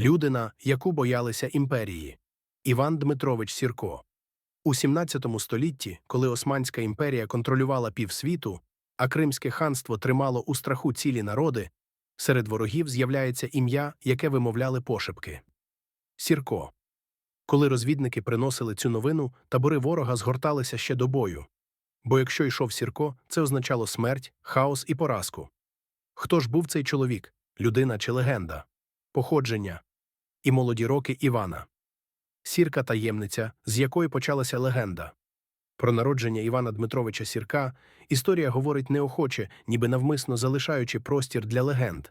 людина, яку боялися імперії. Іван Дмитрович Сірко. У 17 столітті, коли Османська імперія контролювала півсвіту, а Кримське ханство тримало у страху цілі народи, серед ворогів з'являється ім'я, яке вимовляли пошепки. Сірко. Коли розвідники приносили цю новину, табори ворога згорталися ще до бою. Бо якщо йшов Сірко, це означало смерть, хаос і поразку. Хто ж був цей чоловік людина чи легенда? Походження і молоді роки Івана. Сірка таємниця, з якої почалася легенда. Про народження Івана Дмитровича Сірка історія говорить неохоче, ніби навмисно залишаючи простір для легенд.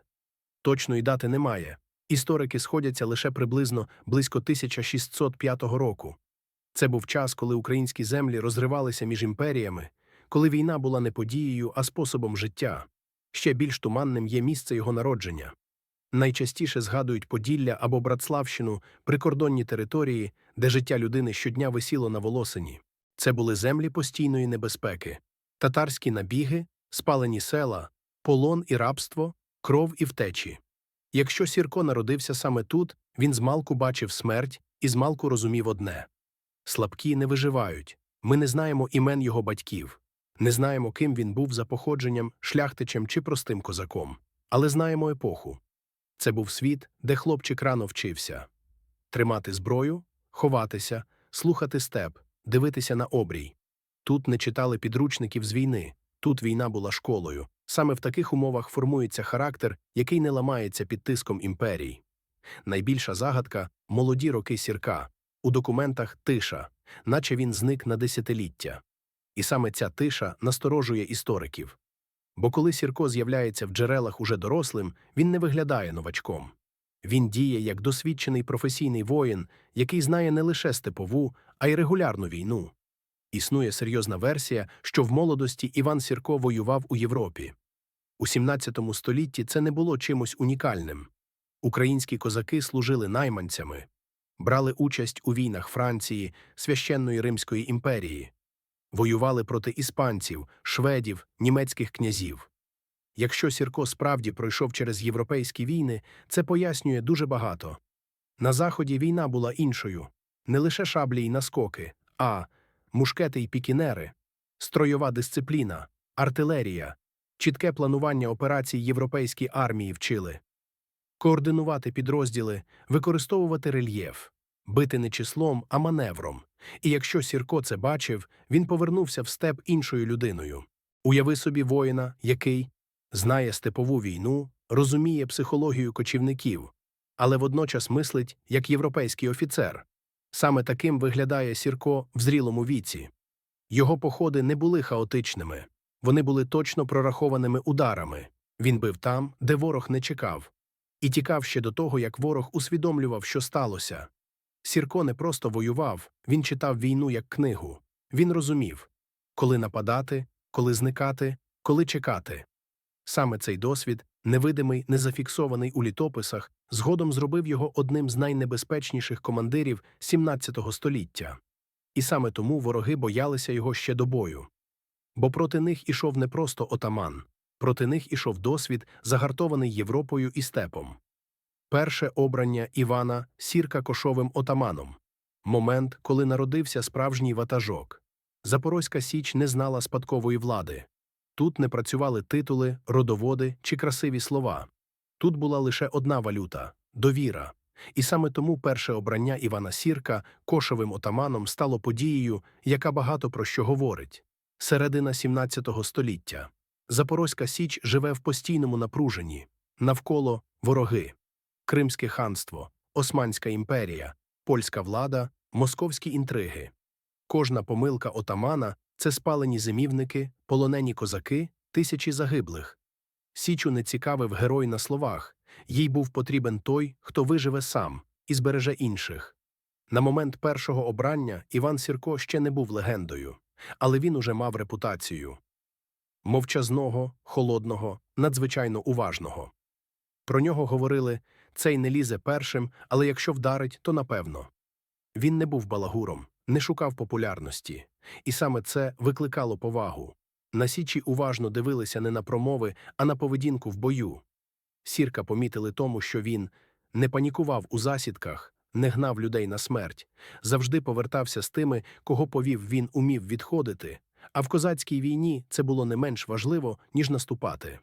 Точної дати немає. Історики сходяться лише приблизно близько 1605 року. Це був час, коли українські землі розривалися між імперіями, коли війна була не подією, а способом життя. Ще більш туманним є місце його народження. Найчастіше згадують Поділля або Братславщину, прикордонні території, де життя людини щодня висіло на волосині. Це були землі постійної небезпеки, татарські набіги, спалені села, полон і рабство, кров і втечі. Якщо Сірко народився саме тут, він змалку бачив смерть і змалку розумів одне слабкі не виживають. Ми не знаємо імен його батьків, не знаємо, ким він був за походженням, шляхтичем чи простим козаком, але знаємо епоху. Це був світ, де хлопчик рано вчився тримати зброю, ховатися, слухати степ, дивитися на обрій. Тут не читали підручників з війни, тут війна була школою. Саме в таких умовах формується характер, який не ламається під тиском імперій. Найбільша загадка молоді роки сірка, у документах тиша, наче він зник на десятиліття. І саме ця тиша насторожує істориків. Бо коли Сірко з'являється в джерелах уже дорослим, він не виглядає новачком. Він діє як досвідчений професійний воїн, який знає не лише степову, а й регулярну війну. Існує серйозна версія, що в молодості Іван Сірко воював у Європі. У 17 столітті це не було чимось унікальним. Українські козаки служили найманцями, брали участь у війнах Франції, священної Римської імперії, воювали проти іспанців, шведів, німецьких князів. Якщо Сірко справді пройшов через європейські війни, це пояснює дуже багато. На Заході війна була іншою не лише шаблі й наскоки, а мушкети й пікінери, стройова дисципліна, артилерія, чітке планування операцій європейській армії вчили, координувати підрозділи, використовувати рельєф, бити не числом, а маневром. І якщо Сірко це бачив, він повернувся в степ іншою людиною. Уяви собі воїна, який знає степову війну, розуміє психологію кочівників, але водночас мислить як європейський офіцер. Саме таким виглядає Сірко в зрілому віці. Його походи не були хаотичними, вони були точно прорахованими ударами. Він бив там, де ворог не чекав, і тікав ще до того, як ворог усвідомлював, що сталося. Сірко не просто воював, він читав війну як книгу. Він розумів, коли нападати, коли зникати, коли чекати. Саме цей досвід, невидимий, незафіксований у літописах, згодом зробив його одним з найнебезпечніших командирів XVII століття. І саме тому вороги боялися його ще до бою. Бо проти них ішов не просто отаман, проти них ішов досвід, загартований Європою і степом. Перше обрання Івана сірка кошовим отаманом момент, коли народився справжній ватажок. Запорозька Січ не знала спадкової влади. Тут не працювали титули, родоводи чи красиві слова. Тут була лише одна валюта довіра. І саме тому перше обрання Івана Сірка кошовим отаманом стало подією, яка багато про що говорить. Середина 17 століття. Запорозька Січ живе в постійному напруженні навколо вороги. Кримське ханство, Османська імперія, польська влада, московські інтриги. Кожна помилка отамана це спалені зимівники, полонені козаки, тисячі загиблих. Січу не цікавив герой на словах, їй був потрібен той, хто виживе сам і збереже інших. На момент першого обрання Іван Сірко ще не був легендою, але він уже мав репутацію мовчазного, холодного, надзвичайно уважного. Про нього говорили цей не лізе першим, але якщо вдарить, то напевно. Він не був балагуром, не шукав популярності, і саме це викликало повагу. На січі уважно дивилися не на промови, а на поведінку в бою. Сірка помітили тому, що він не панікував у засідках, не гнав людей на смерть, завжди повертався з тими, кого повів він умів відходити, а в козацькій війні це було не менш важливо, ніж наступати.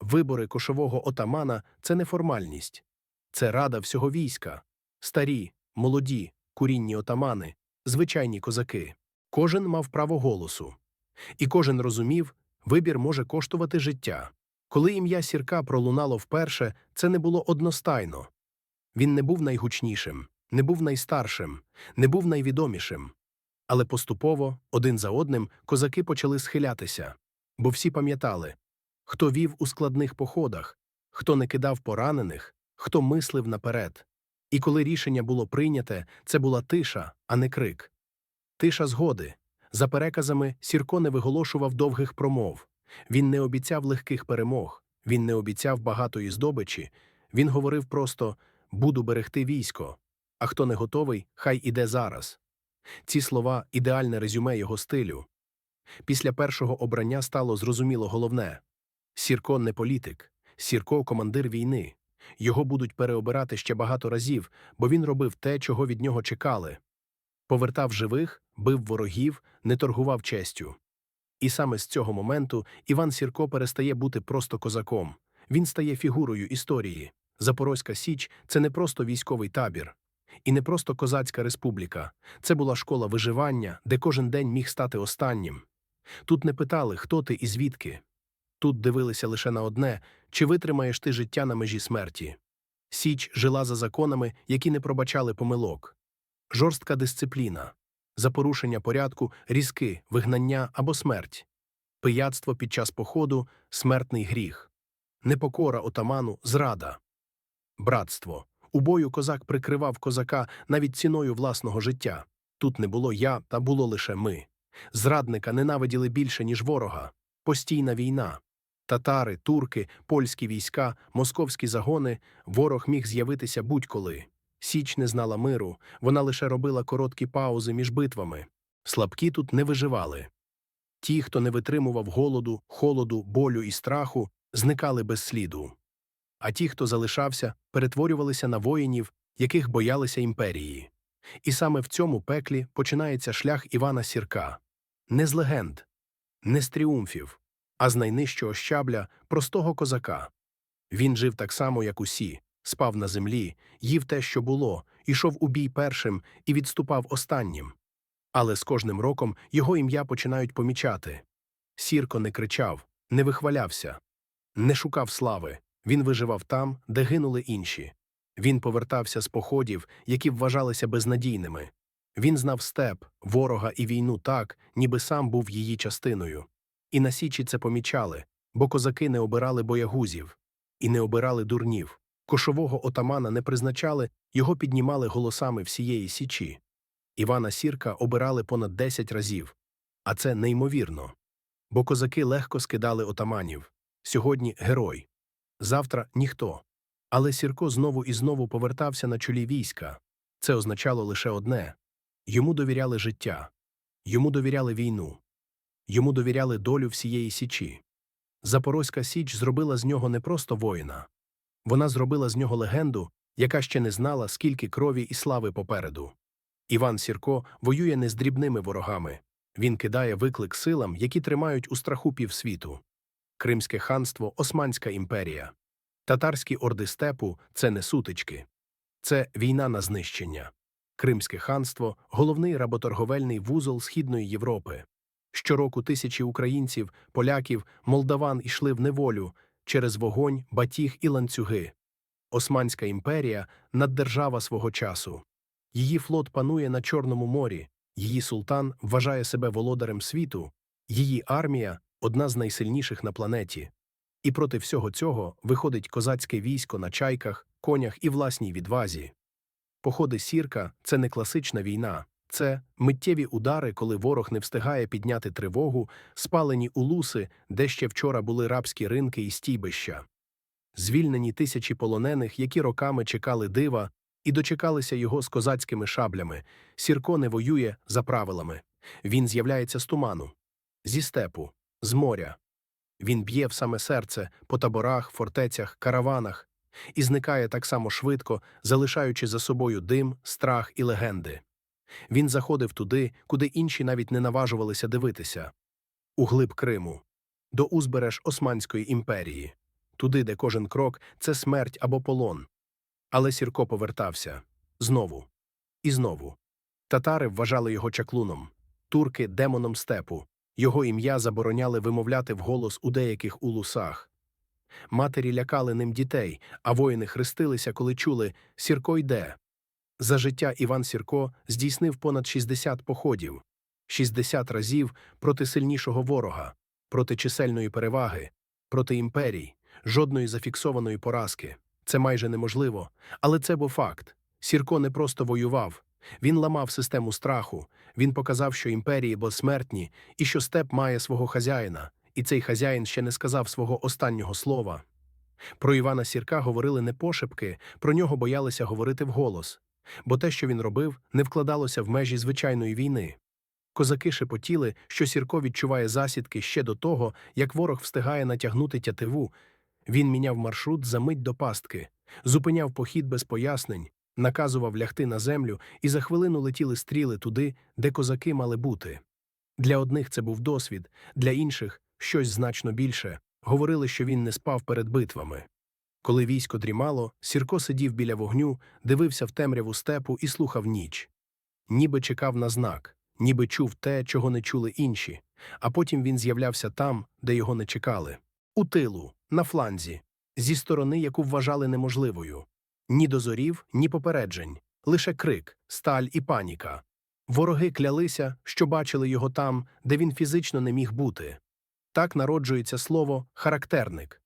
Вибори кошового отамана це не формальність, це рада всього війська, старі, молоді, курінні отамани, звичайні козаки. Кожен мав право голосу. І кожен розумів, вибір може коштувати життя. Коли ім'я Сірка пролунало вперше, це не було одностайно. Він не був найгучнішим, не був найстаршим, не був найвідомішим. Але поступово, один за одним, козаки почали схилятися, бо всі пам'ятали, хто вів у складних походах, хто не кидав поранених, хто мислив наперед. І коли рішення було прийняте, це була тиша, а не крик. Тиша згоди. За переказами, Сірко не виголошував довгих промов. Він не обіцяв легких перемог, він не обіцяв багатої здобичі. Він говорив просто буду берегти військо, а хто не готовий, хай іде зараз. Ці слова ідеальне резюме його стилю. Після першого обрання стало зрозуміло головне Сірко не політик, Сірко командир війни. Його будуть переобирати ще багато разів, бо він робив те, чого від нього чекали. Повертав живих, бив ворогів, не торгував честю. І саме з цього моменту Іван Сірко перестає бути просто козаком. Він стає фігурою історії. Запорозька Січ це не просто військовий табір. І не просто козацька республіка. Це була школа виживання, де кожен день міг стати останнім. Тут не питали, хто ти і звідки. Тут дивилися лише на одне чи витримаєш ти життя на межі смерті. Січ жила за законами, які не пробачали помилок. Жорстка дисципліна. За порушення порядку різки, вигнання або смерть. Пияцтво під час походу смертний гріх. Непокора отаману зрада. Братство. У бою козак прикривав козака навіть ціною власного життя. Тут не було я, та було лише ми. Зрадника ненавиділи більше, ніж ворога. Постійна війна. Татари, турки, польські війська, московські загони, ворог міг з'явитися будь-коли. Січ не знала миру, вона лише робила короткі паузи між битвами. Слабкі тут не виживали. Ті, хто не витримував голоду, холоду, болю і страху, зникали без сліду. А ті, хто залишався, перетворювалися на воїнів, яких боялися імперії. І саме в цьому пеклі починається шлях Івана Сірка не з легенд, не з тріумфів, а з найнижчого щабля простого козака. Він жив так само, як усі, спав на землі, їв те, що було, ішов у бій першим і відступав останнім. Але з кожним роком його ім'я починають помічати. Сірко не кричав, не вихвалявся, не шукав слави. Він виживав там, де гинули інші. Він повертався з походів, які вважалися безнадійними. Він знав степ, ворога і війну так, ніби сам був її частиною. І на січі це помічали, бо козаки не обирали боягузів і не обирали дурнів. Кошового отамана не призначали, його піднімали голосами всієї січі. Івана Сірка обирали понад 10 разів. А це неймовірно. Бо козаки легко скидали отаманів. Сьогодні герой. Завтра ніхто. Але Сірко знову і знову повертався на чолі війська. Це означало лише одне йому довіряли життя, йому довіряли війну, йому довіряли долю всієї січі. Запорозька Січ зробила з нього не просто воїна, вона зробила з нього легенду, яка ще не знала, скільки крові і слави попереду. Іван Сірко воює не з дрібними ворогами він кидає виклик силам, які тримають у страху півсвіту. Кримське ханство Османська імперія. Татарські орди степу це не сутички, це війна на знищення. Кримське ханство головний работорговельний вузол Східної Європи. Щороку тисячі українців, поляків, молдаван йшли в неволю через вогонь, батіг і ланцюги. Османська імперія наддержава свого часу. Її флот панує на Чорному морі, її султан вважає себе володарем світу, її армія одна з найсильніших на планеті. І проти всього цього виходить козацьке військо на чайках, конях і власній відвазі. Походи сірка це не класична війна, це миттєві удари, коли ворог не встигає підняти тривогу, спалені улуси, де ще вчора були рабські ринки і стійбища. Звільнені тисячі полонених, які роками чекали дива, і дочекалися його з козацькими шаблями. Сірко не воює за правилами. Він з'являється з туману, зі степу, з моря. Він б'є в саме серце по таборах, фортецях, караванах, і зникає так само швидко, залишаючи за собою дим, страх і легенди. Він заходив туди, куди інші навіть не наважувалися дивитися у глиб Криму, до узбереж Османської імперії, туди, де кожен крок це смерть або полон. Але Сірко повертався знову і знову. Татари вважали його чаклуном, турки демоном степу. Його ім'я забороняли вимовляти вголос у деяких улусах. Матері лякали ним дітей, а воїни хрестилися, коли чули Сірко йде. За життя Іван Сірко здійснив понад 60 походів, 60 разів проти сильнішого ворога, проти чисельної переваги, проти імперій, жодної зафіксованої поразки. Це майже неможливо, але це був факт. Сірко не просто воював, він ламав систему страху, він показав, що імперії безсмертні і що степ має свого хазяїна, і цей хазяїн ще не сказав свого останнього слова. Про Івана Сірка говорили не пошепки, про нього боялися говорити вголос, бо те, що він робив, не вкладалося в межі звичайної війни. Козаки шепотіли, що Сірко відчуває засідки ще до того, як ворог встигає натягнути тятиву. Він міняв маршрут за мить до пастки, зупиняв похід без пояснень, наказував лягти на землю, і за хвилину летіли стріли туди, де козаки мали бути. Для одних це був досвід, для інших щось значно більше. Говорили, що він не спав перед битвами. Коли військо дрімало, Сірко сидів біля вогню, дивився в темряву степу і слухав ніч. Ніби чекав на знак, ніби чув те, чого не чули інші, а потім він з'являвся там, де його не чекали. У тилу, на фланзі, зі сторони, яку вважали неможливою. Ні дозорів, ні попереджень, лише крик, сталь і паніка. Вороги клялися, що бачили його там, де він фізично не міг бути. Так народжується слово характерник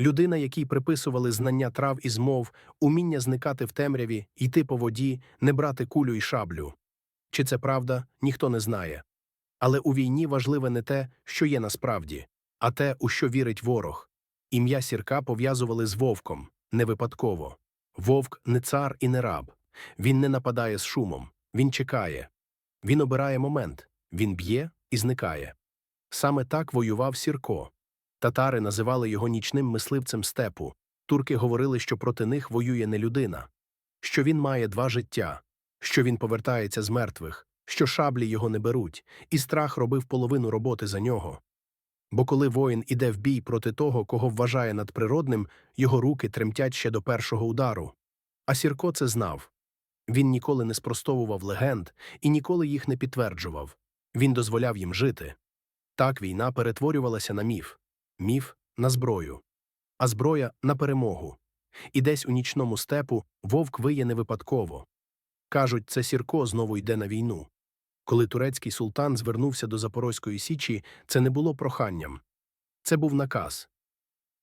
людина, якій приписували знання трав і змов, уміння зникати в темряві, йти по воді, не брати кулю й шаблю. Чи це правда, ніхто не знає. Але у війні важливе не те, що є насправді, а те, у що вірить ворог. Ім'я сірка пов'язували з вовком не випадково. Вовк не цар і не раб. Він не нападає з шумом, він чекає. Він обирає момент, він б'є і зникає. Саме так воював Сірко. Татари називали його нічним мисливцем степу. Турки говорили, що проти них воює не людина, що він має два життя, що він повертається з мертвих, що шаблі його не беруть, і страх робив половину роботи за нього. Бо коли воїн іде в бій проти того, кого вважає надприродним, його руки тремтять ще до першого удару. А Сірко це знав. Він ніколи не спростовував легенд і ніколи їх не підтверджував. Він дозволяв їм жити. Так війна перетворювалася на міф, міф на зброю, а зброя на перемогу. І десь у нічному степу вовк виє не випадково. Кажуть, це Сірко знову йде на війну. Коли турецький султан звернувся до Запорозької Січі, це не було проханням. Це був наказ.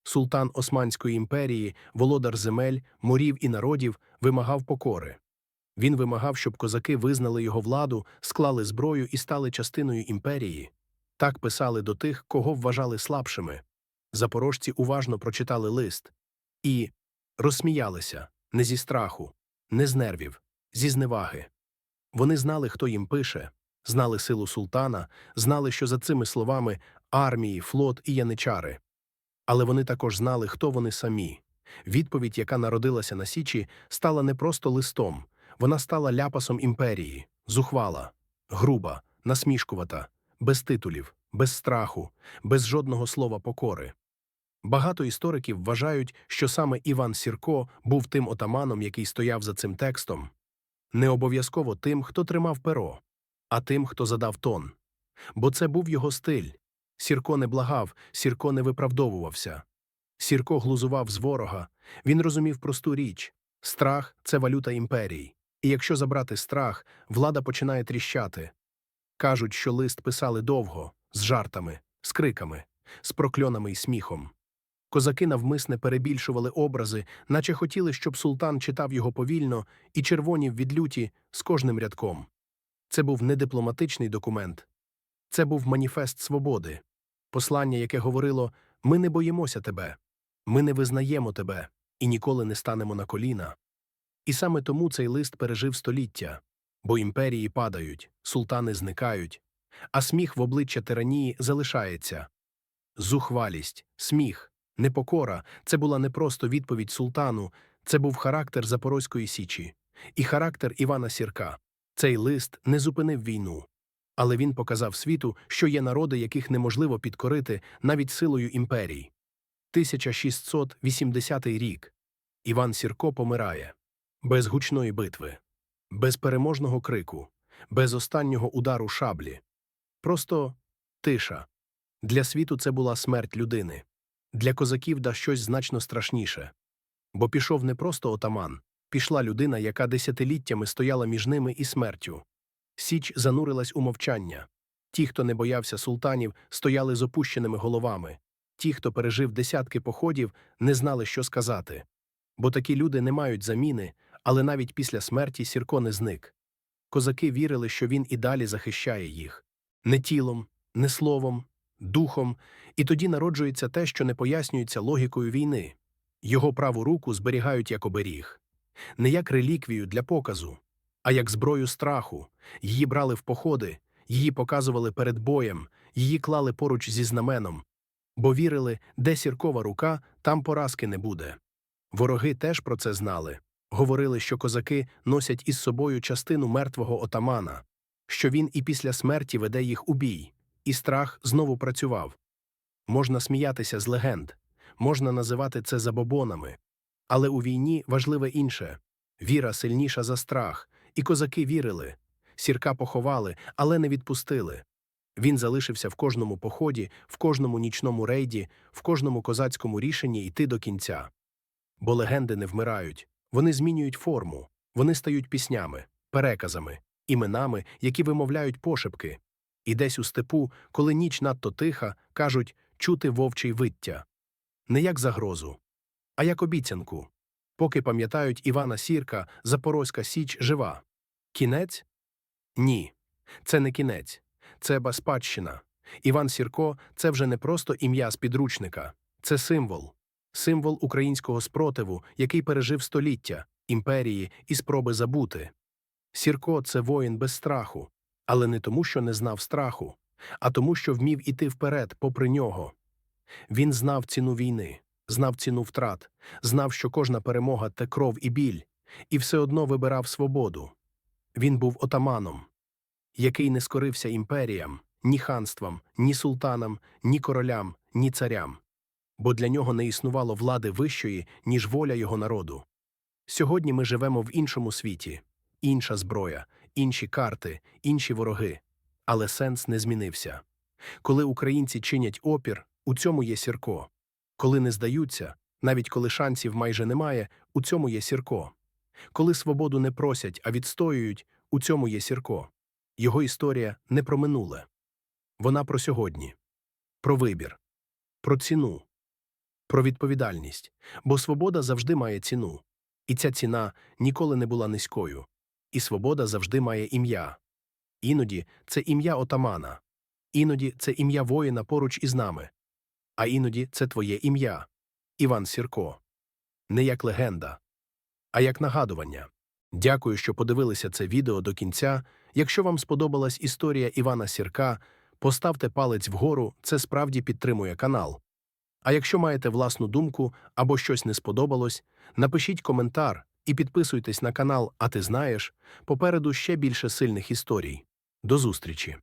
Султан Османської імперії, володар земель, морів і народів, вимагав покори. Він вимагав, щоб козаки визнали його владу, склали зброю і стали частиною імперії. Так писали до тих, кого вважали слабшими. Запорожці уважно прочитали лист і розсміялися не зі страху, не з нервів, зі зневаги. Вони знали, хто їм пише, знали силу султана, знали, що за цими словами армії, флот і яничари. Але вони також знали, хто вони самі. Відповідь, яка народилася на Січі, стала не просто листом, вона стала ляпасом імперії, зухвала, груба, насмішкувата, без титулів, без страху, без жодного слова покори. Багато істориків вважають, що саме Іван Сірко був тим отаманом, який стояв за цим текстом. Не обов'язково тим, хто тримав перо, а тим, хто задав тон. Бо це був його стиль. Сірко не благав, Сірко не виправдовувався. Сірко глузував з ворога. Він розумів просту річ страх це валюта імперій. І якщо забрати страх, влада починає тріщати. Кажуть, що лист писали довго, з жартами, з криками, з прокльонами й сміхом. Козаки навмисне перебільшували образи, наче хотіли, щоб султан читав його повільно і червонів від люті з кожним рядком. Це був не дипломатичний документ. Це був маніфест свободи, послання, яке говорило ми не боїмося тебе, ми не визнаємо тебе і ніколи не станемо на коліна. І саме тому цей лист пережив століття, бо імперії падають, султани зникають, а сміх в обличчя тиранії залишається. Зухвалість, сміх, Непокора це була не просто відповідь султану, це був характер Запорозької Січі і характер Івана Сірка. Цей лист не зупинив війну. Але він показав світу, що є народи, яких неможливо підкорити навіть силою імперій. 1680 рік. Іван Сірко помирає. Без гучної битви, без переможного крику, без останнього удару шаблі. Просто тиша. Для світу це була смерть людини. Для козаків да щось значно страшніше. Бо пішов не просто отаман, пішла людина, яка десятиліттями стояла між ними і смертю. Січ занурилась у мовчання. Ті, хто не боявся султанів, стояли з опущеними головами. Ті, хто пережив десятки походів, не знали, що сказати. Бо такі люди не мають заміни, але навіть після смерті Сірко не зник. Козаки вірили, що він і далі захищає їх не тілом, не словом, духом, і тоді народжується те, що не пояснюється логікою війни. Його праву руку зберігають як оберіг, не як реліквію для показу, а як зброю страху. Її брали в походи, її показували перед боєм, її клали поруч зі знаменом, бо вірили, де сіркова рука, там поразки не буде. Вороги теж про це знали. Говорили, що козаки носять із собою частину мертвого отамана, що він і після смерті веде їх у бій, і страх знову працював. Можна сміятися з легенд, можна називати це забобонами. Але у війні важливе інше віра сильніша за страх, і козаки вірили. Сірка поховали, але не відпустили. Він залишився в кожному поході, в кожному нічному рейді, в кожному козацькому рішенні йти до кінця. Бо легенди не вмирають, вони змінюють форму, вони стають піснями, переказами, іменами, які вимовляють пошепки. І десь у степу, коли ніч надто тиха, кажуть чути вовчий виття. Не як загрозу, а як обіцянку. Поки пам'ятають Івана Сірка, Запорозька Січ жива. Кінець? Ні. Це не кінець. Це ба- спадщина. Іван Сірко це вже не просто ім'я з підручника, це символ. Символ українського спротиву, який пережив століття, імперії і спроби забути. Сірко це воїн без страху, але не тому, що не знав страху, а тому, що вмів іти вперед, попри нього. Він знав ціну війни, знав ціну втрат, знав, що кожна перемога це кров і біль, і все одно вибирав свободу. Він був отаманом, який не скорився імперіям, ні ханствам, ні султанам, ні королям, ні царям, бо для нього не існувало влади вищої, ніж воля його народу. Сьогодні ми живемо в іншому світі інша зброя, інші карти, інші вороги. Але сенс не змінився. Коли українці чинять опір, у цьому є сірко. Коли не здаються, навіть коли шансів майже немає, у цьому є сірко. Коли свободу не просять, а відстоюють, у цьому є сірко. Його історія не про минуле. Вона про сьогодні, про вибір, про ціну, про відповідальність. Бо свобода завжди має ціну. І ця ціна ніколи не була низькою. І свобода завжди має ім'я. Іноді це ім'я отамана, іноді це ім'я воїна поруч із нами, а іноді це твоє ім'я Іван Сірко. Не як легенда, а як нагадування. Дякую, що подивилися це відео до кінця. Якщо вам сподобалась історія Івана Сірка, поставте палець вгору, це справді підтримує канал. А якщо маєте власну думку або щось не сподобалось, напишіть коментар і підписуйтесь на канал, а ти знаєш, попереду ще більше сильних історій. До зустрічі!